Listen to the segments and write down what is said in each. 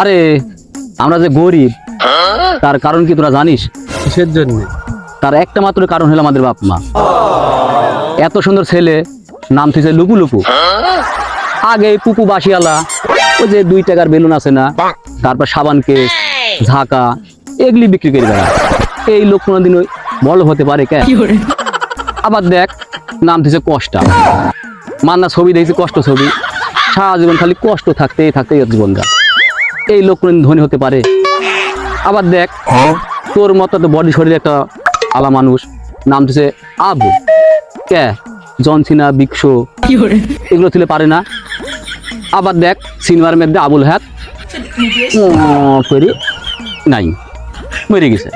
আরে আমরা যে গরিব তার কারণ কি তোরা জানিস? কিসের জন্য? তার একটা মাত্র কারণ হলো আমাদের বাপ মা। এত সুন্দর ছেলে নাম থেকে লুপু লুপু আগে পুপু বাসিয়ালা ওই যে দুই টাকার বেলুন আছে না তারপর সাবান কেস ঝাঁকা এগুলি বিক্রি করে বেড়া এই লোক কোনোদিন ওই বড় হতে পারে কে? আবার দেখ নাম দিছে কষ্টা। মান্না ছবি দেখছি কষ্ট ছবি। সারা জীবন খালি কষ্ট থাকতেই থাকতেই জীবনটা। এই লোক কোনোদিন ধনী হতে পারে? আবার দেখ তোর মতো তো বডি শরীর একটা আলা মানুষ নাম দিছে আবু। কে? জনসিনা বিক্ষ। এগুলো তুলে পারে না। আবার দেখ সিনেমার মধ্যে আবুল হাত করি নাই। মরে গেছে।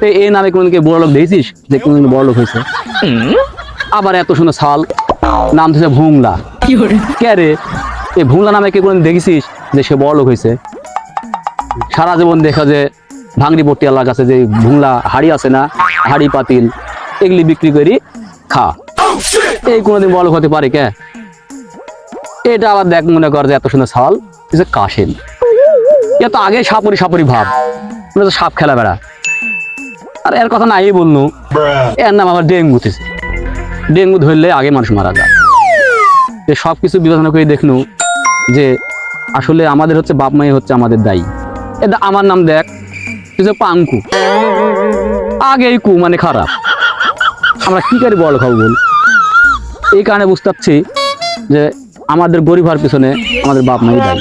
তো এই নামে কোনদিনকে বড় লোক দেখেছিস? যে কোনদিন বড় লোক হয়েছে আবার এত সুন্দর ছাল নাম দিছে ভুংলা কে রে? এই ভুংলা নামে কে কোনদিন দেখেছিস যে সে বড় লোক হয়েছে সারা জীবন দেখা যে ভাঙড়ি পট্টি এলাকা আছে যে ভুংলা হাড়ি আছে না, হাড়ি, পাতিল, এগুলি বিক্রি করি খা। এই কোনোদিন বড় হতে পারে কে? এটা আবার দেখ মনে কর যে এত সুন্দর ছাল যে কাশেন এ তো আগে সাপরি সাপরি ভাব মানে তো সাপ খেলা বেড়া। আর এর কথা নাই বলনু। এর নাম আবার ডেঙ্গু ডেঙ্গু ধরলে আগে মানুষ মারা যায়। যে সব কিছু বিবেচনা করে দেখনু যে আসলে আমাদের হচ্ছে বাপ মাই হচ্ছে আমাদের দায়ী। এটা আমার নাম দেখ, তুই যে পাঙ্কু। আগে এই কু মানে খারাপ। আমরা কি করে বড় খাব বল? এই কারণে বুঝতে পারছি যে আমাদের গরিব হওয়ার পিছনে আমাদের বাপ মাই দায়ী।